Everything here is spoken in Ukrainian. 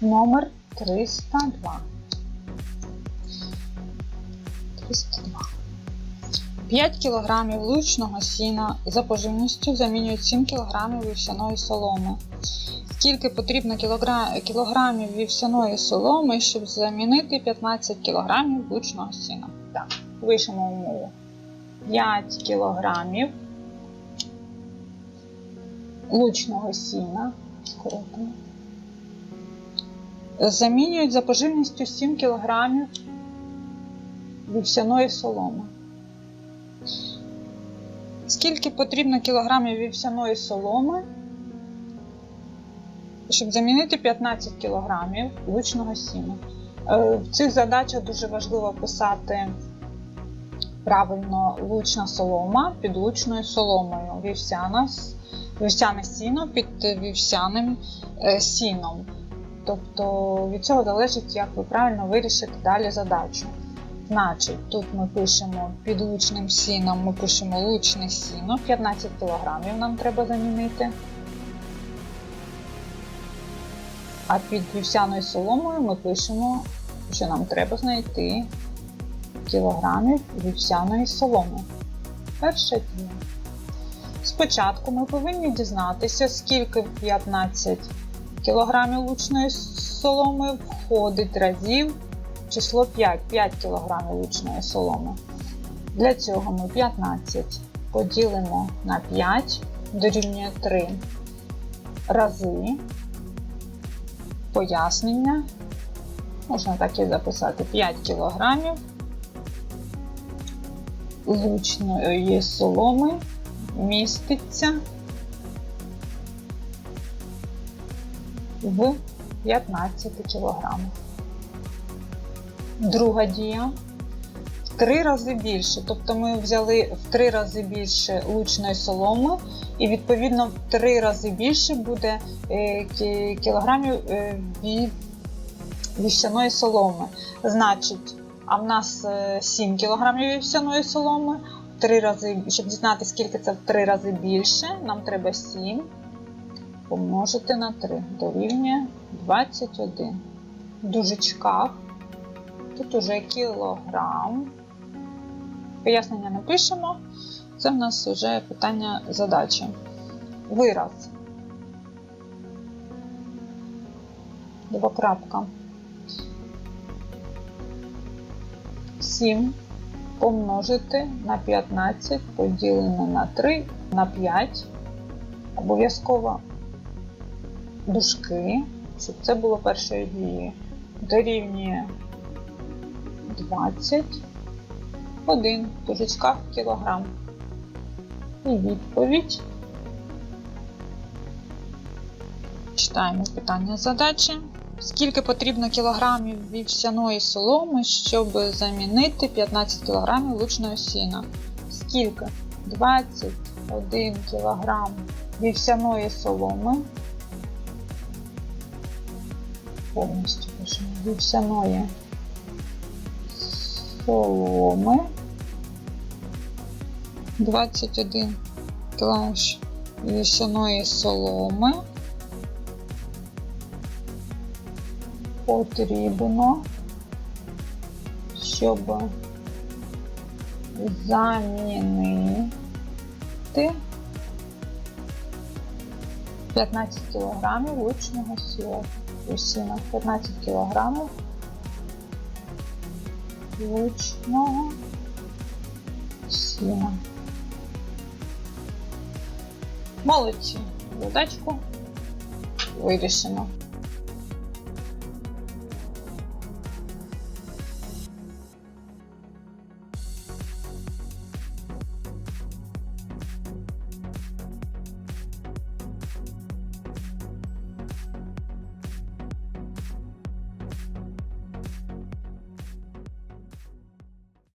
Номер 302. 302. 5 кг лучного сіна за поживністю замінюють 7 кг вівсяної соломи. Скільки потрібно кілограмів вівсяної соломи, щоб замінити 15 кг лучного сіна? Так, пишемо умову. 5 кілограмів лучного сіна. скоротимо, Замінюють за поживністю 7 кг вівсяної соломи. Скільки потрібно кілограмів вівсяної соломи, щоб замінити 15 кілограмів лучного сіна? Е, В цих задачах дуже важливо писати правильно лучна солома під лучною соломою. Вівсяне сіно під вівсяним е, сіном. Тобто від цього залежить, як ви правильно вирішите далі задачу. Значить, тут ми пишемо під лучним сіном, ми пишемо лучне сіно, 15 кг нам треба замінити. А під вівсяною соломою ми пишемо, що нам треба знайти кілограмів вівсяної соломи. Перше дія. Спочатку ми повинні дізнатися, скільки 15 кг лучної соломи входить разів число 5, 5 кг лучної соломи. Для цього ми 15 поділимо на 5, дорівнює 3 рази. Пояснення. Можна так і записати 5 кг лучної соломи міститься в 15 кг. Друга дія в три рази більше. Тобто ми взяли в три рази більше лучної соломи, і відповідно в три рази більше буде е, кілограмів е, ві- вівсяної соломи. Значить, а в нас е, 7 кілограмів вівсяної соломи. Три рази, щоб дізнатися, скільки це в три рази більше, нам треба 7 помножити на 3 дорівнює 21. В дужечках Тут уже кілограм. Пояснення не пишемо. Це в нас вже питання задачі. Вираз. Двокрапка. 7 помножити на 15 поділене на 3 на 5. Обов'язково дужки, щоб це було першою дією. Дорівнює 21 в кілограм. І відповідь. Читаємо питання задачі. Скільки потрібно кілограмів вівсяної соломи, щоб замінити 15 кілограмів лучного сіна? Скільки? 21 кілограм вівсяної соломи. Повністю вівсяної соломи. 21 кг вівсяної соломи. Потрібно, щоб замінити 15 кг лучного сіла. Сіна 15 кг вручного сіна. Молодці. Задачку вирішено.